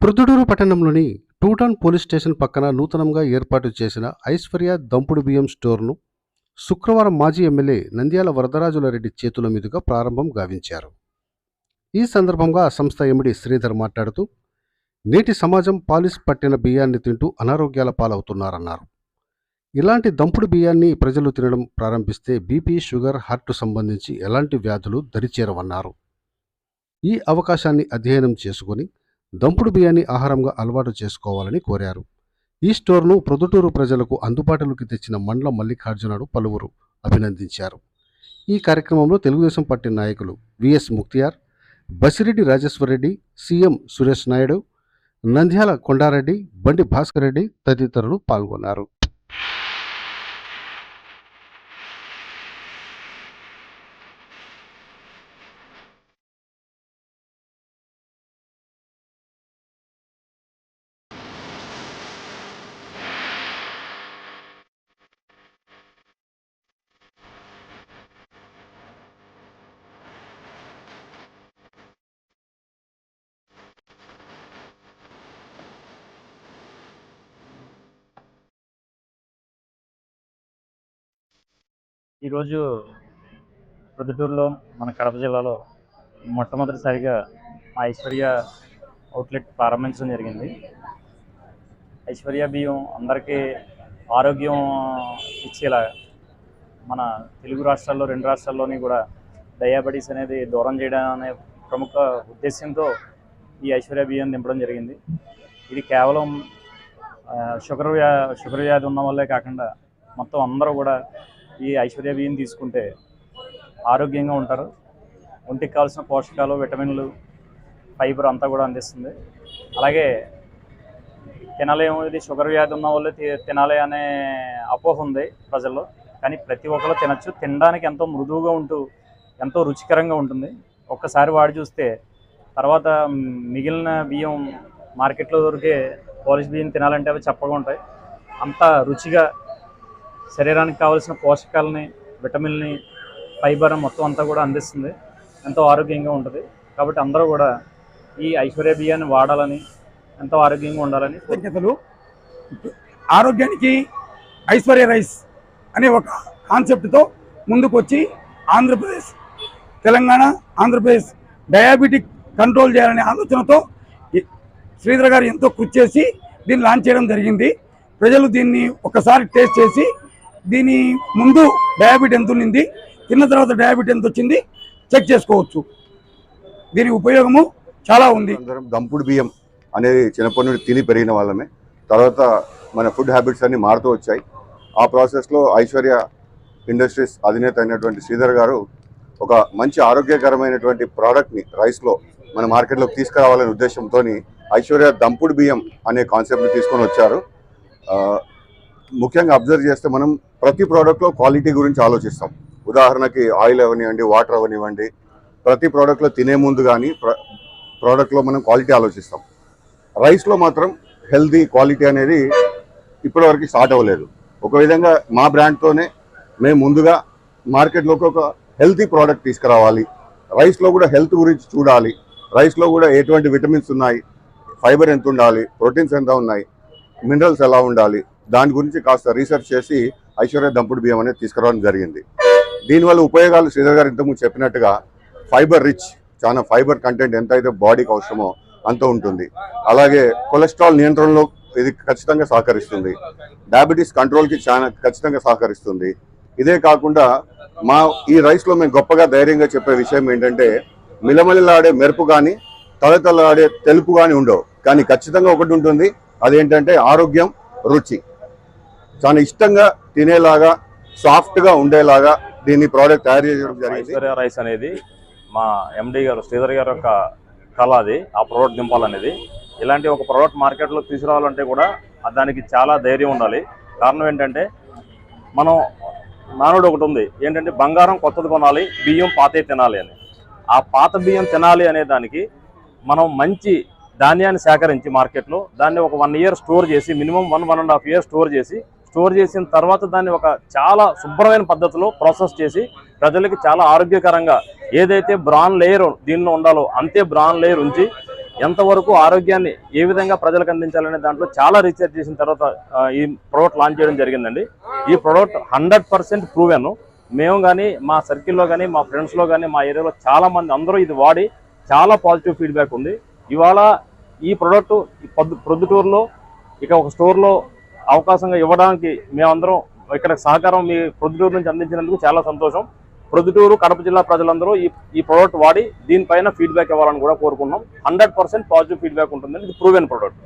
ప్రొద్దుటూరు పట్టణంలోని two town police station పక్కన నూతనంగా ఏర్పాటు చేసిన ఐశ్వర్య దంపుడు బియ్యం స్టోర్ను శుక్రవారం మాజీ ఎమ్మెల్యే నంద్యాల వరదరాజులారెడ్డి చేతుల మీదుగా ప్రారంభం గావించారు. ఈ సందర్భంగా ఆ సంస్థ ఎమ్మెడీ శ్రీధర్ మాట్లాడుతూ నేటి సమాజం పాలిస్ పట్టిన బియ్యాన్ని తింటూ అనారోగ్యాల పాలవుతున్నారన్నారు. ఇలాంటి దంపుడు బియ్యాన్ని ప్రజలు తినడం ప్రారంభిస్తే బీపీ షుగర్ హార్ట్ సంబంధించి ఎలాంటి వ్యాధులు దరిచేరవన్నారు. ఈ అవకాశాన్ని అధ్యయనం చేసుకొని దంపుడు బియ్యాన్ని ఆహారంగా అలవాటు చేసుకోవాలని కోరారు. ఈ స్టోర్ను ప్రొద్దుటూరు ప్రజలకు అందుబాటులోకి తెచ్చిన మండల మల్లికార్జునుడు పలువురు అభినందించారు. ఈ కార్యక్రమంలో తెలుగుదేశం పార్టీ నాయకులు విఎస్ ముక్తియార్ బసిరెడ్డి రాజేశ్వరరెడ్డి సీఎం సురేష్ నాయుడు నంద్యాల కొండారెడ్డి బండి భాస్కర్ రెడ్డి తదితరులు పాల్గొన్నారు. ఈరోజు ప్రొద్దుటూరులో మన కడప జిల్లాలో మొట్టమొదటిసారిగా మా ఐశ్వర్య అవుట్లెట్ ప్రారంభించడం జరిగింది. ఐశ్వర్య బియ్యం అందరికీ ఆరోగ్యం ఇచ్చేలా మన తెలుగు రాష్ట్రాల్లో రెండు రాష్ట్రాల్లోని కూడా డయాబెటీస్ అనేది దూరం చేయడం అనే ప్రముఖ ఉద్దేశంతో ఈ ఐశ్వర్య బియ్యం దింపడం జరిగింది. ఇది కేవలం షుగర్ వ్యా షుగర్ వ్యాధి ఉన్న వల్లే కాకుండా మొత్తం అందరూ కూడా ఈ ఐశ్వర్య బియ్యం తీసుకుంటే ఆరోగ్యంగా ఉంటారు. ఒంటికి కావాల్సిన పోషకాలు విటమిన్లు ఫైబర్ అంతా కూడా అందిస్తుంది. అలాగే తినలేము ఇది షుగర్ వ్యాధి ఉన్న వాళ్ళు తి- తినాలి అనే అపోహ ఉంది ప్రజల్లో. కానీ ప్రతి ఒక్కరు తినచ్చు. తినడానికి ఎంతో మృదువుగా ఉంటూ ఎంతో రుచికరంగా ఉంటుంది. ఒక్కసారి వాడి చూస్తే తర్వాత మిగిలిన బియ్యం మార్కెట్లో దొరికే పాలిష్ బియ్యం తినాలంటే అవి చప్పగా ఉంటాయి. అంత రుచిగా శరీరానికి కావాల్సిన పోషకాలని విటమిన్ని ఫైబర్ మొత్తం అంతా కూడా అందిస్తుంది. ఎంతో ఆరోగ్యంగా ఉంటుంది. కాబట్టి అందరూ కూడా ఈ ఐశ్వర్య బియ్యాన్ని వాడాలని ఎంతో ఆరోగ్యంగా ఉండాలని కృతజ్ఞతలు. ఆరోగ్యానికి ఐశ్వర్య రైస్ అనే ఒక కాన్సెప్ట్తో ముందుకు వచ్చి ఆంధ్రప్రదేశ్ తెలంగాణ ఆంధ్రప్రదేశ్ డయాబెటిక్ కంట్రోల్ చేయాలనే ఆలోచనతో శ్రీధర్ గారు ఎంతో కృషి చేసి దీన్ని లాంచ్ చేయడం జరిగింది. ప్రజలు దీన్ని ఒకసారి టేస్ట్ చేసి దీని ముందు డయాబెటీ ఎంత ఉన్నింది తిన్న తర్వాత డయాబెటీ ఎంత వచ్చింది చెక్ చేసుకోవచ్చు. దీని ఉపయోగము చాలా ఉంది. దంపుడు బియ్యం అనేది చిన్నప్పటి నుండి తిని పెరిగిన వాళ్ళమే. తర్వాత మన ఫుడ్ హ్యాబిట్స్ అన్ని మారుతూ వచ్చాయి. ఆ ప్రాసెస్లో ఐశ్వర్య ఇండస్ట్రీస్ అధినేత అయినటువంటి శ్రీధర్ గారు ఒక మంచి ఆరోగ్యకరమైనటువంటి ప్రోడక్ట్ని రైస్లో మన మార్కెట్లోకి తీసుకురావాలనే ఉద్దేశంతో ఐశ్వర్య దంపుడు బియ్యం అనే కాన్సెప్ట్ని తీసుకొని వచ్చారు. ముఖ్యంగా అబ్జర్వ్ చేస్తే మనం ప్రతి ప్రోడక్ట్లో క్వాలిటీ గురించి ఆలోచిస్తాం. ఉదాహరణకి ఆయిల్ అవనివ్వండి వాటర్ అవనివ్వండి ప్రతి ప్రోడక్ట్లో తినే ముందు కానీ ప్రోడక్ట్లో మనం క్వాలిటీ ఆలోచిస్తాం. రైస్లో మాత్రం హెల్దీ క్వాలిటీ అనేది ఇప్పటివరకు స్టార్ట్ అవ్వలేదు. ఒక విధంగా మా బ్రాండ్తోనే మేము ముందుగా మార్కెట్లోకి ఒక హెల్తీ ప్రోడక్ట్ తీసుకురావాలి. రైస్లో కూడా హెల్త్ గురించి చూడాలి. రైస్లో కూడా ఎటువంటి విటమిన్స్ ఉన్నాయి? ఫైబర్ ఎంత ఉండాలి? ప్రోటీన్స్ ఎంత ఉన్నాయి? మినరల్స్ ఎలా ఉండాలి? దాని గురించి కాస్త రీసెర్చ్ చేసి ఐశ్వర్య దంపుడు బియ్యం అనేది తీసుకురావడం జరిగింది. దీనివల్ల ఉపయోగాలు శ్రీధర్ గారు ఇంతకుముందు చెప్పినట్టుగా ఫైబర్ రిచ్ చాలా ఫైబర్ కంటెంట్ ఎంత అయితే బాడీకి అవసరమో అంత ఉంటుంది. అలాగే కొలెస్ట్రాల్ నియంత్రణలో ఇది ఖచ్చితంగా సహకరిస్తుంది. డయాబెటీస్ కంట్రోల్కి చాలా ఖచ్చితంగా సహకరిస్తుంది. ఇదే కాకుండా మా ఈ రైస్లో మేము గొప్పగా ధైర్యంగా చెప్పే విషయం ఏంటంటే మిలమలిలాడే మెరుపు కానీ తలతలాడే తెలుపు కానీ ఉండవు. కానీ ఖచ్చితంగా ఒకటి ఉంటుంది అదేంటంటే ఆరోగ్యం రుచి. చాలా ఇష్టంగా తినేలాగా సాఫ్ట్గా ఉండేలాగా దీన్ని ప్రోడక్ట్ తయారు చేయడం జరిగింది. రైస్ అనేది మా ఎండి గారు శ్రీధర్ గారు యొక్క కళ అది ఆ ప్రోడక్ట్ దింపాలనేది. ఇలాంటి ఒక ప్రోడక్ట్ మార్కెట్లో తీసుకురావాలంటే కూడా దానికి చాలా ధైర్యం ఉండాలి. కారణం ఏంటంటే మనం నానుడు ఒకటి ఉంది. ఏంటంటే బంగారం కొత్తది కొనాలి బియ్యం పాతే తినాలి అని. ఆ పాత బియ్యం తినాలి అనే దానికి మనం మంచి ధాన్యాన్ని సేకరించి మార్కెట్లో దాన్ని ఒక వన్ ఇయర్ స్టోర్ చేసి minimum one one and half year store చేసి స్టోర్ చేసిన తర్వాత దాన్ని ఒక చాలా శుభ్రమైన పద్ధతిలో ప్రాసెస్ చేసి ప్రజలకి చాలా ఆరోగ్యకరంగా ఏదైతే బ్రాన్ లేయర్ దీనిలో ఉండాలో అంతే బ్రాన్ లేయర్ ఉంచి ఎంతవరకు ఆరోగ్యాన్ని ఏ విధంగా ప్రజలకు అందించాలనే దాంట్లో చాలా రీసెర్చ్ చేసిన తర్వాత ఈ ప్రోడక్ట్ లాంచ్ చేయడం జరిగిందండి. ఈ ప్రోడక్ట్ హండ్రెడ్ పర్సెంట్ ప్రూవెన్. మేము కానీ మా సర్కిల్లో కానీ మా ఫ్రెండ్స్లో కానీ మా ఏరియాలో చాలా మంది అందరూ ఇది వాడి చాలా పాజిటివ్ ఫీడ్బ్యాక్ ఉంది. ఇవాళ ఈ ప్రోడక్ట్ పొద్దు ప్రొద్దుటూరులో ఇక ఒక స్టోర్లో అవకాశంగా ఇవ్వడానికి మేమందరం ఇక్కడ సహకారం మీ ప్రొద్దుటూరు నుంచి అందించినందుకు చాలా సంతోషం. ప్రొద్దుటూరు కడప జిల్లా ప్రజలందరూ ఈ ఈ ప్రోడక్ట్ వాడి దీనిపైన ఫీడ్బ్యాక్ ఇవ్వాలని కూడా కోరుకున్నాం హండ్రెడ్ పర్సెంట్ పాజిటివ్ ఫీడ్బ్యాక్ ఉంటుంది ఇది ప్రూవెన్ ప్రోడక్ట్